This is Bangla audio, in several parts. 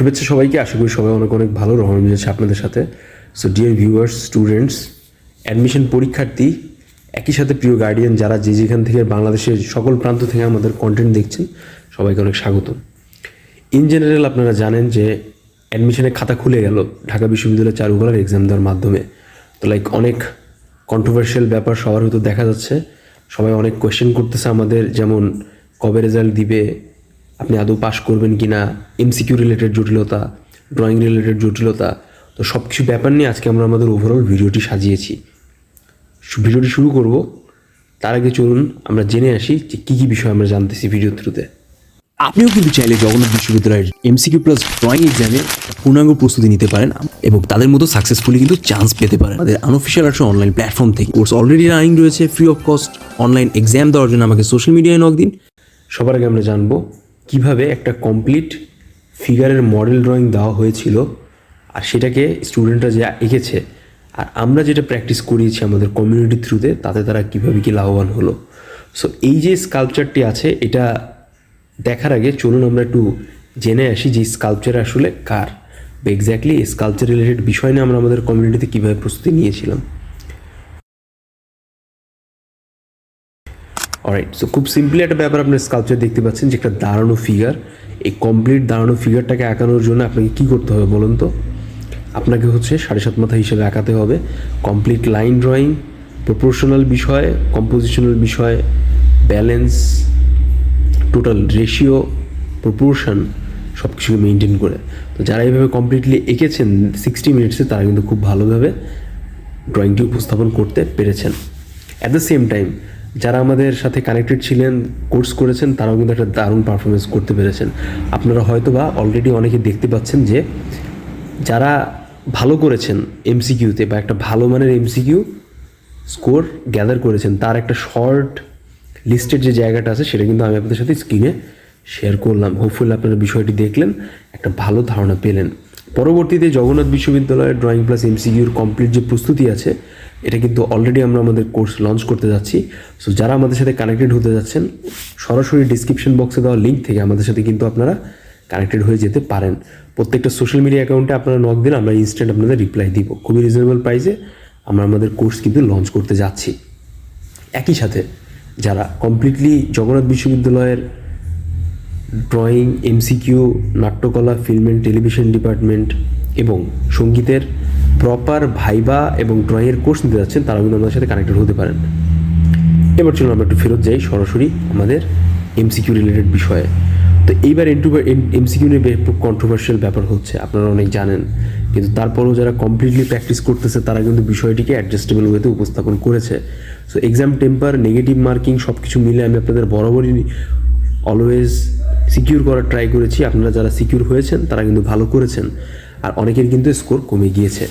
শুভেচ্ছা সবাইকে। আশা করি সবাই অনেক অনেক ভালো রহমান মিলেছে আপনাদের সাথে। So dear viewers students admission পরীক্ষার্থী, একই সাথে প্রিয় গার্ডিয়ান যারা যে যেখান থেকে বাংলাদেশের সকল প্রান্ত থেকে আমাদের কন্টেন্ট দেখছেন, সবাইকে অনেক স্বাগত ইন জেনারেল আপনারা জানেন যে অ্যাডমিশনের খাতা খুলে গেল ঢাকা বিশ্ববিদ্যালয়ের চারুকলার এক্সাম দেওয়ার মাধ্যমে। তো লাইক অনেক কন্ট্রোভার্সিয়াল ব্যাপার সবার হয়তো দেখা যাচ্ছে। সবাই অনেক কোয়েশ্চেন করতেছে আমাদের, যেমন কবে রেজাল্ট দিবে আপনি আদৌ পাস করবেন কি না এমসিকিউ রিলেটেড জটিলতা ড্রয়িং রিলেটেড জটিলতা, তো সব কিছু ব্যাপার নিয়ে আজকে আমরা আমাদের ওভারঅল ভিডিওটি সাজিয়েছি। ভিডিওটি শুরু করব। তার আগে চলুন আমরা জেনে আসি যে কী কী বিষয় আমরা জানতেছি ভিডিও থ্রুতে আপনিও কিন্তু চাইলে জগন্নাথ বিশ্ববিদ্যালয়ের এমসিকিউ প্লাস ড্রয়িং এক্সামে পূর্ণাঙ্গ প্রস্তুতি নিতে পারেন এবং তাদের মতো সাকসেসফুলি কিন্তু চান্স পেতে পারেন। আমাদের আনঅফিসিয়াল একটা অনলাইন প্ল্যাটফর্ম থেকে। কোর্স অলরেডি রানিং রয়েছে free of cost online exam দেওয়ার জন্য আমাকে সোশ্যাল মিডিয়ায় নক দিন। সবার আগে আমরা জানব কীভাবে একটা কমপ্লিট ফিগারের মডেল ড্রয়িং দেওয়া হয়েছিল আর সেটাকে স্টুডেন্টরা যে এঁকেছে আর আমরা যেটা প্র্যাকটিস করিয়েছি আমাদের কমিউনিটি থ্রুতে তাতে তারা কীভাবে কি লাভবান হলো। সো এই যে স্কাল্পচারটি আছে, এটা দেখার আগে চলুন আমরা একটু জেনে আসি যে স্কাল্পচার আসলে কার। বা এক্স্যাক্টলি স্কাল্পচার রিলেটেড বিষয় নিয়ে আমরা আমাদের কমিউনিটিতে কীভাবে প্রস্তুতি নিয়েছিলাম। অলরাইট সো খুব সিম্পলি একটা ব্যাপার আপনার স্কাল্পচার দেখতে পাচ্ছেন যে একটা দাঁড়ানো ফিগার এই কমপ্লিট দাঁড়ানো ফিগারটাকে আঁকানোর জন্য আপনাকে কী করতে হবে বলুন তো? আপনাকে হচ্ছে সাড়ে সাত মাথা হিসেবে আঁকাতে হবে। কমপ্লিট লাইন ড্রয়িং প্রপোর্শনাল বিষয় কম্পোজিশনাল বিষয় ব্যালেন্স টোটাল রেশিও প্রপোর্শন সব কিছুকে মেনটেন করে। তো যারা এইভাবে কমপ্লিটলি এঁকেছেন সিক্সটি মিনিটসে তারা কিন্তু খুব ভালোভাবে ড্রয়িংটি উপস্থাপন করতে পেরেছেন। অ্যাট দ্য সেম টাইম যারা আমাদের সাথে কানেক্টেড ছিলেন কোর্স করেছেন, তারাও কিন্তু একটা দারুণ পারফরমেন্স করতে পেরেছেন। আপনারা হয়তো বা অলরেডি অনেকে দেখতে পাচ্ছেন যে, যারা ভালো করেছেন এমসিকিউতে বা একটা ভালো মানের এমসিকিউ স্কোর গ্যাদার করেছেন, তার একটা শর্ট লিস্টের যে জায়গাটা আছে, সেটা কিন্তু আমি আপনাদের সাথে স্ক্রিনে শেয়ার করলাম। হোপফুলি আপনারা বিষয়টি দেখলেন, একটা ভালো ধারণা পেলেন। পরবর্তীতে জগন্নাথ বিশ্ববিদ্যালয়ের ড্রয়িং প্লাস এমসিকিউর কমপ্লিট যে প্রস্তুতি আছে, এটা কিন্তু অলরেডি আমরা আমাদের কোর্স লঞ্চ করতে যাচ্ছি। সো যারা আমাদের সাথে কানেক্টেড হতে যাচ্ছেন, সরাসরি ডিসক্রিপশন বক্সে দেওয়া লিঙ্ক থেকে আমাদের সাথে কিন্তু আপনারা কানেক্টেড হয়ে যেতে পারেন। প্রত্যেকটা সোশ্যাল মিডিয়া অ্যাকাউন্টে আপনারা নক দিন আমরা ইনস্ট্যান্ট আপনাদের রিপ্লাই দিব। খুবই রিজনেবল প্রাইসে আমরা আমাদের কোর্স কিন্তু লঞ্চ করতে যাচ্ছি। একই সাথে, যারা কমপ্লিটলি জগন্নাথ বিশ্ববিদ্যালয়ের ড্রয়িং, এমসিকিউ, নাট্যকলা, ফিল্ম অ্যান্ড টেলিভিশন ডিপার্টমেন্ট এবং সঙ্গীতের প্রপার ভাইবা এবং ড্রয়িংয়ের কোর্স নিতে যাচ্ছেন তারা কিন্তু আমাদের সাথে কানেক্টেড হতে পারেন। এবার চলুন আমরা একটু ফেরত যাই, সরাসরি আমাদের এমসিকিউ রিলেটেড বিষয়ে। তো এইবার এমসিকিউ নিয়ে খুব কন্ট্রোভার্সিয়াল ব্যাপার হচ্ছে, আপনারা অনেক জানেন, কিন্তু তারপরেও যারা কমপ্লিটলি প্র্যাকটিস করতেছে, তারা কিন্তু বিষয়টিকে অ্যাডজাস্টেবল ওয়েতে উপস্থাপন করেছে। So exam temper negative marking সব কিছু মিলে আমি আপনাদের বরাবরই অলওয়েজ সিকিউর করার ট্রাই করেছি। আপনারা যারা সিকিউর হয়েছেন, তারা কিন্তু ভালো করেছেন। আর অনেকের কিন্তু স্কোর কমে গিয়েছে।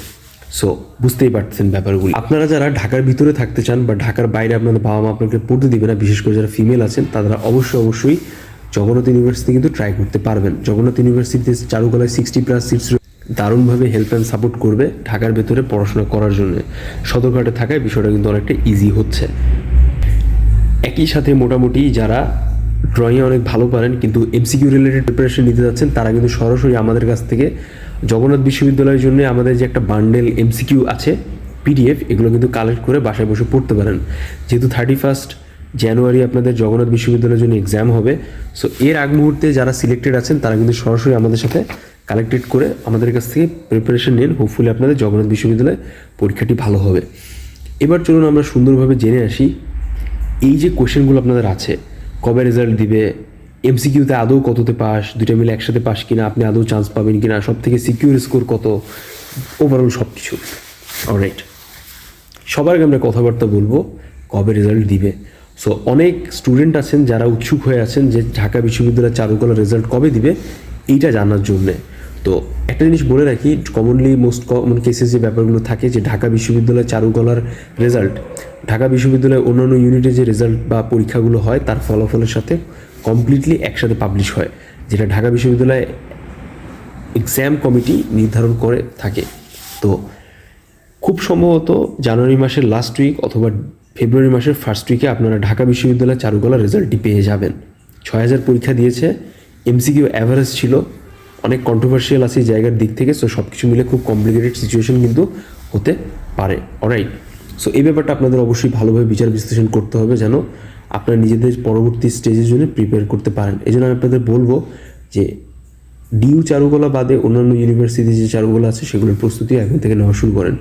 সো বুঝতেই পারতেছেন ব্যাপারগুলি। আপনারা যারা ঢাকার ভিতরে থাকতে চান বা ঢাকার বাইরে আপনাদের বাবা মা আপনাকে পড়তে দিবে না, বিশেষ করে যারা ফিমেল আছেন, তারা অবশ্যই অবশ্যই জগন্নাথ ইউনিভার্সিটি কিন্তু ট্রাই করতে পারবেন। জগন্নাথ ইউনিভার্সিটিতে চারুকলায় সিক্সটি প্লাস সিটস দারুণভাবে হেল্প অ্যান্ড সাপোর্ট করবে ঢাকার ভেতরে পড়াশোনা করার জন্য। সদরঘাটে থাকায় বিষয়টা কিন্তু অনেকটা ইজি হচ্ছে। একই সাথে মোটামুটি যারা ড্রয়িংয়ে অনেক ভালো পারেন, কিন্তু এমসিকিউ রিলেটেড প্রিপারেশন নিতে যাচ্ছেন, তারা কিন্তু সরাসরি আমাদের কাছ থেকে জগন্নাথ বিশ্ববিদ্যালয়ের জন্য আমাদের যে একটা বান্ডেল এমসিকিউ আছে পিডিএফ এগুলো কিন্তু কালেক্ট করে বাসায় বসে পড়তে পারেন। যেহেতু থার্টি ফার্স্ট জানুয়ারি আপনাদের জগন্নাথ বিশ্ববিদ্যালয়ের জন্য এক্সাম হবে সো এর আগ মুহূর্তে যারা সিলেক্টেড আছেন, তারা কিন্তু সরাসরি আমাদের সাথে কালেক্টেড করে আমাদের কাছ থেকে প্রিপারেশন নিন। হোপফুলি আপনাদের জগন্নাথ বিশ্ববিদ্যালয়ে পরীক্ষাটি ভালো হবে। এবার চলুন আমরা সুন্দরভাবে জেনে আসি, এই যে কোশ্চেনগুলো আপনাদের আছে কবে রেজাল্ট দিবে? এমসিকিউতে আদৌ কততে পাস দুইটা মিলে একসাথে পাস কিনা? আপনি আদৌ চান্স পাবেন কিনা? সব থেকে সিকিউর স্কোর কত? ওভারঅল সব কিছু অলরাইট সবার আগে আমরা কথাবার্তা বলব, কবে রেজাল্ট দিবে? সো অনেক স্টুডেন্ট আছেন যারা উৎসুক হয়ে আছেন যে ঢাকা বিশ্ববিদ্যালয়ের চারুকলা রেজাল্ট কবে দিবে? এইটা জানার জন্যে। তো একটা জিনিস বলে রাখি কমনলি মোস্ট কমন কেসে যে ব্যাপারগুলো থাকে যে ঢাকা বিশ্ববিদ্যালয়ের চারুকলার রেজাল্ট ঢাকা বিশ্ববিদ্যালয়ের অন্যান্য ইউনিটে যে রেজাল্ট বা পরীক্ষাগুলো হয়, তার ফলাফলের সাথে কমপ্লিটলি একসাথে পাবলিশ হয়, যেটা ঢাকা বিশ্ববিদ্যালয়ে এক্সাম কমিটি নির্ধারণ করে থাকে। তো খুব সম্ভবত জানুয়ারি মাসের লাস্ট উইক অথবা ফেব্রুয়ারি মাসের ফার্স্ট উইকে আপনারা ঢাকা বিশ্ববিদ্যালয়ের চারুকলার রেজাল্টটি পেয়ে যাবেন। ছয় হাজার পরীক্ষা দিয়েছে এমসিকিউ অ্যাভারেজ ছিল অনেক কন্ট্রোভার্সিয়াল আছে জায়গার দিক থেকে সো সব কিছু মিলে খুব কমপ্লিকেটেড সিচুয়েশন কিন্তু হতে পারে। অরাইট সো এই ব্যাপারটা আপনাদের অবশ্যই ভালোভাবে বিচার বিশ্লেষণ করতে হবে যেন আপনারা নিজেদের পরবর্তী স্টেজের জন্য প্রিপেয়ার করতে পারেন। এই জন্য আমি আপনাদের বলব যে ডিউ চারুকলা বাদে অন্যান্য ইউনিভার্সিটি যে চারুকলা আছে, সেগুলোর প্রস্তুতি এখন থেকে নেওয়া শুরু করেন।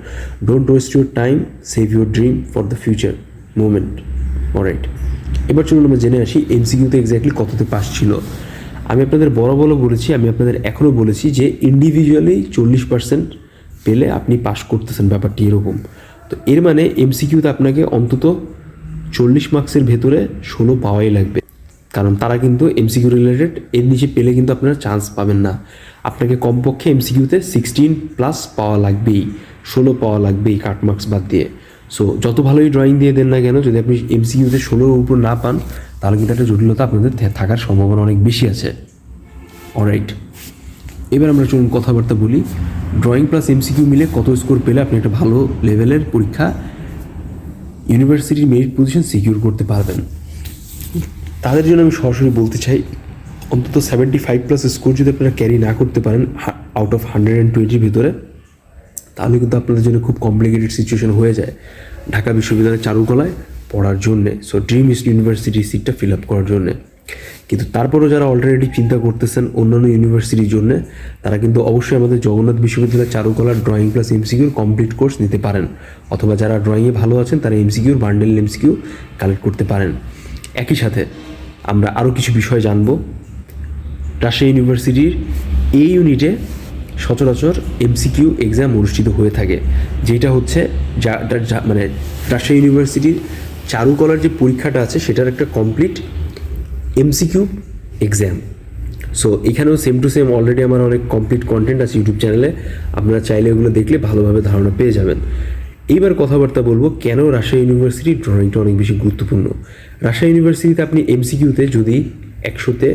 Don't waste your time save your dream for the future moment alright এবার চলুন আমরা জেনে আসি এমসিকিউতে এক্স্যাক্টলি কততে পাস ছিল। আমি আপনাদের বড় বড় বলেছি, আমি আপনাদের এখনও বলেছি যে ইন্ডিভিজুয়ালি চল্লিশ পার্সেন্ট পেলে আপনি পাস করতেছেন ব্যাপারটি এরকম। তো এর মানে এমসিকিউতে আপনাকে অন্তত চল্লিশ মার্কসের ভেতরে ষোলো পাওয়াই লাগবে। কারণ তারা কিন্তু এমসিকিউ রিলেটেড এর নিচে পেলে কিন্তু আপনারা চান্স পাবেন না। আপনাকে কমপক্ষে এমসিকিউতে সিক্সটিন প্লাস পাওয়া লাগবেই, ষোলো পাওয়া লাগবেই কাট মার্কস বাদ দিয়ে। সো যত ভালোই ড্রয়িং দিয়ে দেন না কেন, যদি আপনি এমসিকিউতে ষোলোর উপর না পান তাহলে কিন্তু একটা জটিলতা আপনাদের থাকার সম্ভাবনা অনেক বেশি আছে। অলরাইট এবার আমরা চলুন কথাবার্তা বলি। ড্রয়িং প্লাস এমসিকিউ মিলে কত স্কোর পেলে আপনি একটা ভালো লেভেলের পরীক্ষা ইউনিভার্সিটির মেরিট পজিশন সিকিউর করতে পারবেন। তাদের জন্য আমি সরাসরি বলতে চাই, অন্তত সেভেন্টি ফাইভ প্লাস স্কোর যদি আপনারা ক্যারি না করতে পারেন আউট অফ হান্ড্রেড অ্যান্ড টোয়েন্টির ভিতরে, তাহলে কিন্তু আপনাদের জন্য খুব কমপ্লিকেটেড সিচুয়েশন হয়ে যায়। ঢাকা বিশ্ববিদ্যালয়ের চারুকলায় পড়ার জন্যে সো ড্রিম ইউনিভার্সিটির সিটটা ফিল আপ করার জন্যে। কিন্তু তারপরেও যারা অলরেডি চিন্তা করতেছেন অন্যান্য ইউনিভার্সিটির জন্য, তারা কিন্তু অবশ্যই আমাদের জগন্নাথ বিশ্ববিদ্যালয়ের চারুকলার ড্রয়িং প্লাস এমসিকিউর কমপ্লিট কোর্স নিতে পারেন। অথবা যারা ড্রয়িংয়ে ভালো আছেন, তারা এমসিকিউর বান্ডেল এমসিকিউ কালেক্ট করতে পারেন। একই সাথে আমরা আরও কিছু বিষয় জানব। রাজশাহী ইউনিভার্সিটির এই ইউনিটে সচরাচর এমসিকিউ এক্সাম অনুষ্ঠিত হয়ে থাকে, যেটা হচ্ছে যা মানে রাজশাহী ইউনিভার্সিটির চারুকলার যে পরীক্ষাটা আছে, সেটার একটা কমপ্লিট এমসিকিউ এক্সাম সো এখানেও সেম টু সেম অলরেডি আমার অনেক কমপ্লিট কন্টেন্ট আছে ইউটিউব চ্যানেলে আপনারা চাইলে ওগুলো দেখলে ভালোভাবে ধারণা পেয়ে যাবেন। এইবার কথাবার্তা বলব, কেন রাজশাহী ইউনিভার্সিটির ড্রয়িংটা অনেক বেশি গুরুত্বপূর্ণ? রাজশাহী ইউনিভার্সিটিতে আপনি এমসিকিউতে যদি একশোতে,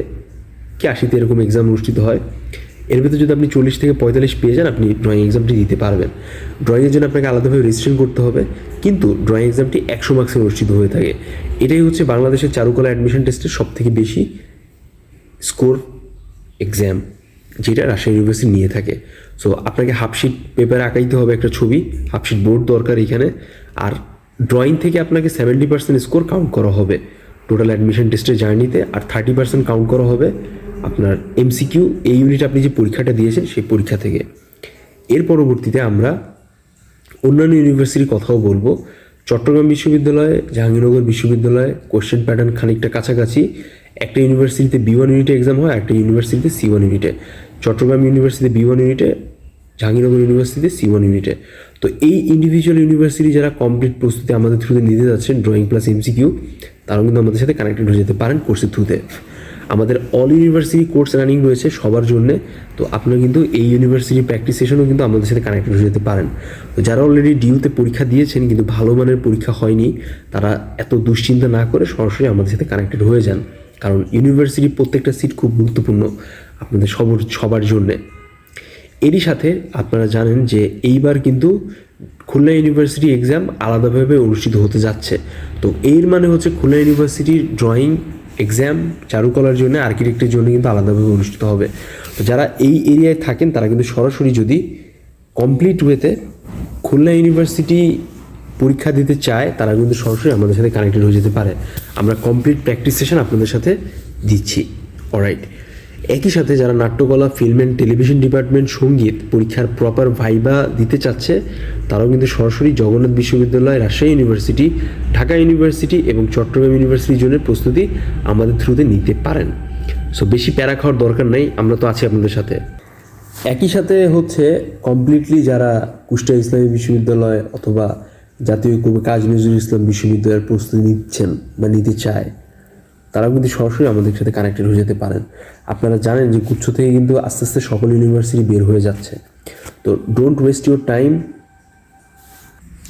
কি আশিতে এরকম এক্সাম অনুষ্ঠিত হয় এর ভিতরে যদি আপনি চল্লিশ থেকে পঁয়তাল্লিশ পেয়ে যান, আপনি ড্রয়িং এক্সামটি দিতে পারবেন। ড্রয়িংয়ের জন্য আপনাকে আলাদাভাবে রেজিস্ট্রেশন করতে হবে, কিন্তু ড্রয়িং এক্সামটি একশো মার্কসের অনুষ্ঠিত হয়ে থাকে। এটাই হচ্ছে বাংলাদেশের চারুকলা অ্যাডমিশন টেস্টের সব থেকে বেশি স্কোর এক্সাম যেটা রাজশাহী ইউনিভার্সিটি নিয়ে থাকে। সো আপনাকে হাফশিট পেপারে আঁকাইতে হবে একটা ছবি হাফশিট বোর্ড দরকার এখানে। আর ড্রয়িং থেকে আপনাকে সেভেন্টি পার্সেন্ট স্কোর কাউন্ট করা হবে। টোটাল অ্যাডমিশন টেস্টের জার্নিতে আর থার্টি পার্সেন্ট কাউন্ট করা হবে। আপনার এমসিকিউ এই ইউনিট আপনি যে পরীক্ষাটা দিয়েছেন সেই পরীক্ষা থেকে। এর পরবর্তীতে আমরা অন্যান্য ইউনিভার্সিটির কথাও বলব। চট্টগ্রাম বিশ্ববিদ্যালয়, জাহাঙ্গীরনগর বিশ্ববিদ্যালয় কোশ্চেন প্যাটার্ন খানিকটা কাছাকাছি। একটা ইউনিভার্সিটিতে বি ওয়ান ইউনিটে এক্সাম হয়, একটা ইউনিভার্সিটিতে সি ওয়ান ইউনিটে চট্টগ্রাম ইউনিভার্সিটিতে বি ওয়ান ইউনিটে জাহাঙ্গীরনগর ইউনিভার্সিটিতে সি ওয়ান ইউনিটে তো এই ইন্ডিভিজুয়াল ইউনিভার্সিটি যারা কমপ্লিট প্রস্তুতি আমাদের থ্রুতে নিতে যাচ্ছেন ড্রয়িং প্লাস এমসিকিউ তারাও কিন্তু আমাদের সাথে কানেক্টেড হয়ে যেতে পারেন কোর্সের থ্রুতে আমাদের অল ইউনিভার্সিটি কোর্স রানিং রয়েছে সবার জন্য। তো আপনারা কিন্তু এই ইউনিভার্সিটি প্র্যাকটিস সেশনও কিন্তু আমাদের সাথে কানেক্টেড হয়ে যেতে পারেন। তো যারা অলরেডি ডিউতে পরীক্ষা দিয়েছেন কিন্তু ভালো মানের পরীক্ষা হয়নি, তারা এত দুশ্চিন্তা না করে সরাসরি আমাদের সাথে কানেক্টেড হয়ে যান। কারণ ইউনিভার্সিটি প্রত্যেকটা সিট খুব গুরুত্বপূর্ণ আপনাদের সবার সবার জন্যে। এরই সাথে আপনারা জানেন যে এইবার কিন্তু খুলনা ইউনিভার্সিটি এক্সাম আলাদাভাবে অনুষ্ঠিত হতে যাচ্ছে। তো এর মানে হচ্ছে খুলনা ইউনিভার্সিটির ড্রয়িং এক্সাম চারুকলার জন্য আর্কিটেক্টের জন্য কিন্তু আলাদাভাবে অনুষ্ঠিত হবে। তো যারা এই এরিয়ায় থাকেন, তারা কিন্তু সরাসরি যদি কমপ্লিট ওয়েতে খুলনা ইউনিভার্সিটি পরীক্ষা দিতে চায়, তারা কিন্তু সরাসরি আমাদের সাথে কানেক্টেড হয়ে যেতে পারে। আমরা কমপ্লিট প্র্যাকটিস সেশন আপনাদের সাথে দিচ্ছি। অলরাইট একই সাথে যারা নাট্যকলা ফিল্ম অ্যান্ড টেলিভিশন ডিপার্টমেন্ট সংগীত পরীক্ষার প্রপার ভাইবা দিতে চাচ্ছে, তারাও কিন্তু সরাসরি জগন্নাথ বিশ্ববিদ্যালয়, রাজশাহী ইউনিভার্সিটি ঢাকা ইউনিভার্সিটি এবং চট্টগ্রাম ইউনিভার্সিটির জন্য প্রস্তুতি আমাদের থ্রুতে নিতে পারেন। সো বেশি প্যারা খাওয়ার দরকার নেই, আমরা তো আছি আপনাদের সাথে। একই সাথে হচ্ছে কমপ্লিটলি যারা কুষ্টিয়া ইসলামী বিশ্ববিদ্যালয় অথবা জাতীয় কবি কাজী নজরুল ইসলাম বিশ্ববিদ্যালয়ের প্রস্তুতি নিচ্ছেন বা নিতে চায় তারাও কিন্তু সরাসরি আমাদের সাথে কানেক্টেড হয়ে যেতে পারেন। আপনারা জানেন যে গুচ্ছ থেকে কিন্তু আস্তে আস্তে সকল ইউনিভার্সিটি বের হয়ে যাচ্ছে। তো don't waste your time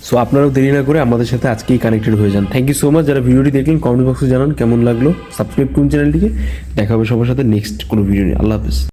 so আপনারাও দেরি না করে আমাদের সাথে আজকেই কানেক্টেড হয়ে যান। থ্যাংক ইউ সো মাচ যারা ভিডিওটি দেখলেন কমেন্ট বক্সে জানান কেমন লাগল। সাবস্ক্রাইব করুন চ্যানেলটিকে দেখা হবে সবার সাথে নেক্সট কোনো ভিডিও নিয়ে। আল্লাহ হাফিজ।